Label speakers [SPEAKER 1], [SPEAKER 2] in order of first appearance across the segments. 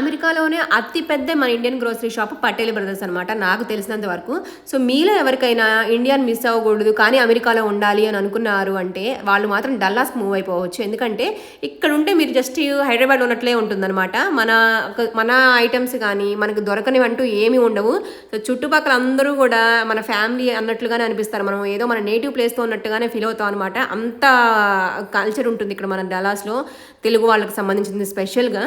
[SPEAKER 1] అమెరికాలోనే అతిపెద్ద మన Indian grocery shop Patel brothers అనమాట నాకు తెలిసినంత వరకు. సో మీలో ఎవరికైనా ఇండియన్ మిస్ అవ్వకూడదు కానీ అమెరికాలో ఉండాలి అని అనుకున్నారు అంటే వాళ్ళు మాత్రం డల్లాస్కి మూవ్ అయిపోవచ్చు. ఎందుకంటే ఇక్కడ ఉంటే మీరు జస్ట్ హైదరాబాద్ ఉన్నట్లే ఉంటుందన్నమాట. మన మన ఐటమ్స్ కానీ మనకు దొరకనివి అంటూ ఏమీ ఉండవు. సో చుట్టుపక్కల అందరూ కూడా మన ఫ్యామిలీ అన్నట్లుగానే అనిపిస్తారు. మనం ఏదో మన నేటివ్ ప్లేస్తో ఉన్నట్టుగానే ఫీల్ అవుతాం అనమాట అంత కల్చర్ ఉంటుంది ఇక్కడ మన డలాస్లో తెలుగు వాళ్ళకి సంబంధించింది స్పెషల్గా.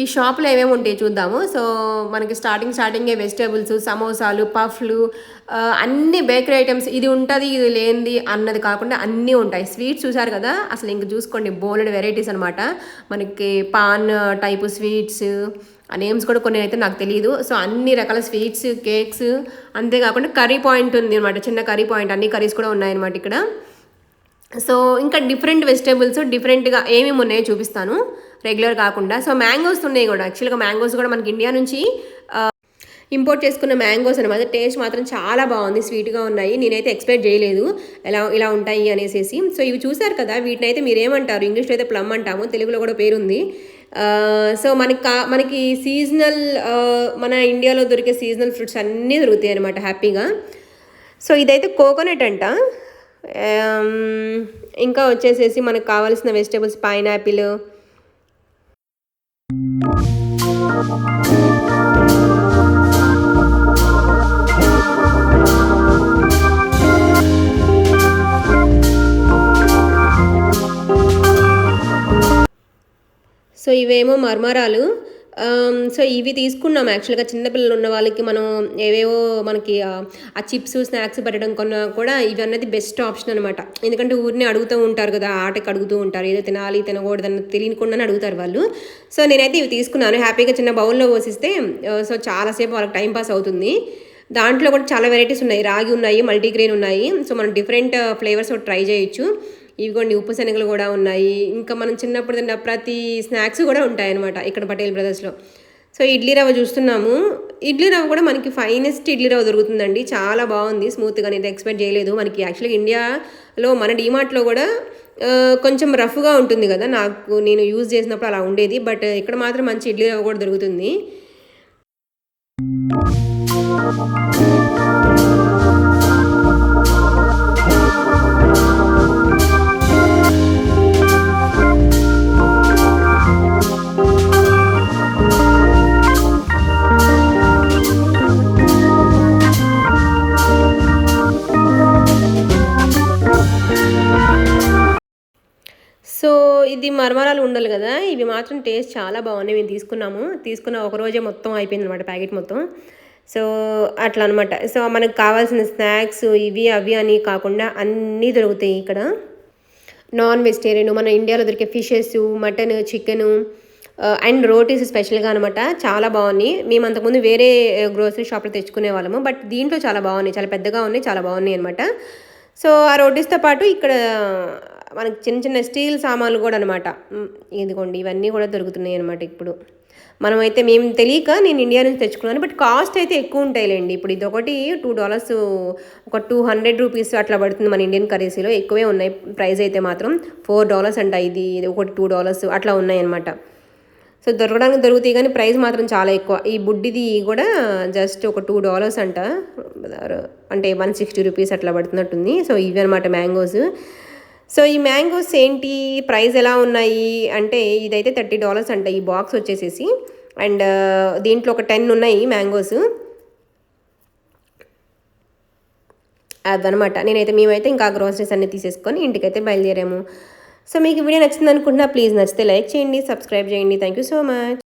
[SPEAKER 1] ఈ షాప్లో ఏమేమి ఉంటాయి చూద్దాము. సో మనకి స్టార్టింగ్ స్టార్టింగే వెజిటేబుల్స్ సమోసాలు పఫ్లు అన్ని బేకరీ ఐటమ్స్ ఇది ఉంటుంది ఇది లేనిది అన్నది కాకుండా అన్నీ ఉంటాయి. స్వీట్స్ చూసారు కదా? అసలు ఇంక చూసుకోండి బోలెడ్ వెరైటీస్ అనమాట మనకి పాన్ టైపు స్వీట్స్ ఆ నేమ్స్ కూడా కొన్ని అయితే నాకు తెలియదు సో అన్ని రకాల స్వీట్స్ కేక్స్ అంతేకాకుండా కర్రీ పాయింట్ ఉంది అనమాట చిన్న కర్రీ పాయింట్ అన్ని కర్రీస్ కూడా ఉన్నాయన్నమాట ఇక్కడ. సో ఇంకా డిఫరెంట్ వెజిటేబుల్స్ డిఫరెంట్గా ఏమేమి ఉన్నాయో చూపిస్తాను. రెగ్యులర్ కాకుండా. సో మ్యాంగోస్ ఉన్నాయి కూడా. యాక్చువల్గా మ్యాంగోస్ కూడా మనకి ఇండియా నుంచి ఇంపోర్ట్ చేసుకున్న మ్యాంగోస్ అనమాట టేస్ట్ మాత్రం చాలా బాగుంది స్వీట్గా ఉన్నాయి. నేనైతే ఎక్స్పెక్ట్ చేయలేదు ఎలా ఇలా ఉంటాయి అనేసి సో ఇవి చూసారు కదా వీటిని అయితే మీరు ఏమంటారు ఇంగ్లీష్లో అయితే ప్లమ్ అంటాము తెలుగులో కూడా పేరుంది. సో మనకి కా మనకి సీజనల్ మన ఇండియాలో దొరికే సీజనల్ ఫ్రూట్స్ అన్నీ దొరుకుతాయి అనమాట హ్యాపీగా. సో ఇదైతే కోకోనట్ అంట. ఇంకా వచ్చేసేసి మనకు కావాల్సిన వెజిటేబుల్స్ పైనాపిల్ సో ఇవేమో మర్మరాలు. Um, సో ఇవి తీసుకున్నాం యాక్చువల్గా చిన్నపిల్లలు ఉన్న వాళ్ళకి మనం ఏవేవో మనకి uh, ఆ, చిప్స్ స్నాక్స్ పెట్టడం కొన్నా కూడా ఇవి అన్నది బెస్ట్ ఆప్షన్ అనమాట ఎందుకంటే ఊరిని అడుగుతూ ఉంటారు కదా ఆటకి అడుగుతూ ఉంటారు ఏదో తినాలి తినకూడదు అన్న తెలియకుండానే అడుగుతారు వాళ్ళు. సో నేనైతే ఇవి తీసుకున్నాను. హ్యాపీగా చిన్న బౌల్లో పోసిస్తే uh, సో చాలాసేపు వాళ్ళకి టైం పాస్ అవుతుంది. దాంట్లో కూడా చాలా వెరైటీస్ ఉన్నాయి. రాగి ఉన్నాయి మల్టీగ్రెయిన్ ఉన్నాయి. సో మనం డిఫరెంట్ ఫ్లేవర్స్ ట్రై చేయొచ్చు. ఇవి కొన్ని ఉప్పు శనగలు కూడా ఉన్నాయి. ఇంకా మనం చిన్నప్పుడు తిన్న ప్రతి స్నాక్స్ కూడా ఉంటాయి అనమాట ఇక్కడ పటేల్ బ్రదర్స్లో. సో ఇడ్లీ రవ్వ చూస్తున్నాము. ఇడ్లీ రవ్వ కూడా మనకి ఫైనెస్ట్ ఇడ్లీ రవ్వ దొరుకుతుందండి. చాలా బాగుంది. స్మూత్గా నేను ఎక్స్పెక్ట్ చేయలేదు. మనకి యాక్చువల్గా ఇండియాలో మన డిమార్ట్లో కూడా కొంచెం రఫ్గా ఉంటుంది కదా. నాకు నేను యూజ్ చేసినప్పుడు అలా ఉండేది. బట్ ఇక్కడ మాత్రం మంచి ఇడ్లీ రవ్వ కూడా దొరుకుతుంది. సో ఇది మరమరాలు ఉండాలి కదా ఇవి మాత్రం టేస్ట్ చాలా బాగున్నాయి. మేము తీసుకున్నాము. తీసుకున్న ఒక రోజే మొత్తం అయిపోయింది అనమాట ప్యాకెట్ మొత్తం. సో అట్లా అనమాట సో మనకు కావాల్సిన స్నాక్స్ ఇవి అవి అని కాకుండా అన్నీ దొరుకుతాయి ఇక్కడ. నాన్ వెజిటేరియన్ మన ఇండియాలో దొరికే fishes mutton chicken and rotis స్పెషల్గా అనమాట చాలా బాగున్నాయి. మేము అంతకుముందు వేరే గ్రోసరీ షాప్లో తెచ్చుకునే వాళ్ళము. బట్ దీంట్లో చాలా బాగున్నాయి. చాలా పెద్దగా ఉన్నాయి. చాలా బాగున్నాయి అనమాట సో ఆ రోటీస్తో పాటు ఇక్కడ మనకి చిన్న చిన్న స్టీల్ సామాన్లు కూడా అనమాట ఇదిగోండి ఇవన్నీ కూడా దొరుకుతున్నాయి అనమాట ఇప్పుడు. మనమైతే మేము తెలియక నేను ఇండియా నుంచి తెచ్చుకున్నాను. బట్ కాస్ట్ అయితే ఎక్కువ ఉంటాయిలేండి. ఇప్పుడు ఇది ఒకటి టూ డాలర్స్ ఒక టూ హండ్రెడ్ రూపీస్ అట్లా పడుతుంది మన ఇండియన్ కరెన్సీలో. ఎక్కువే ఉన్నాయి. ప్రైస్ అయితే మాత్రం ఫోర్ డాలర్స్ అంట. ఇది ఒకటి టూ డాలర్స్ అట్లా ఉన్నాయి అనమాట సో దొరకడానికి దొరుకుతాయి కానీ ప్రైస్ మాత్రం చాలా ఎక్కువ. ఈ బుడ్డిది కూడా జస్ట్ ఒక టూ డాలర్స్ అంట. అంటే వన్ సిక్స్టీ రూపీస్ అట్లా పడుతున్నట్టుంది. సో ఇవి అనమాట మ్యాంగోస్. సో ఈ మ్యాంగోస్ ఏంటి? ప్రైస్ ఎలా ఉన్నాయి? అంటే ఇదైతే థర్టీ డాలర్స్ అంట ఈ బాక్స్ వచ్చేసేసి. అండ్ దీంట్లో ఒక టెన్ ఉన్నాయి మ్యాంగోస్. అదనమాట. నేనైతే మేమైతే ఇంకా గ్రోసరీస్ అన్ని తీసేసుకొని ఇంటికైతే బయలుదేరాము. సో మీకు వీడియో నచ్చింది అనుకుంటున్నా ప్లీజ్ నచ్చితే లైక్ చేయండి సబ్స్క్రైబ్ చేయండి. Thank you so much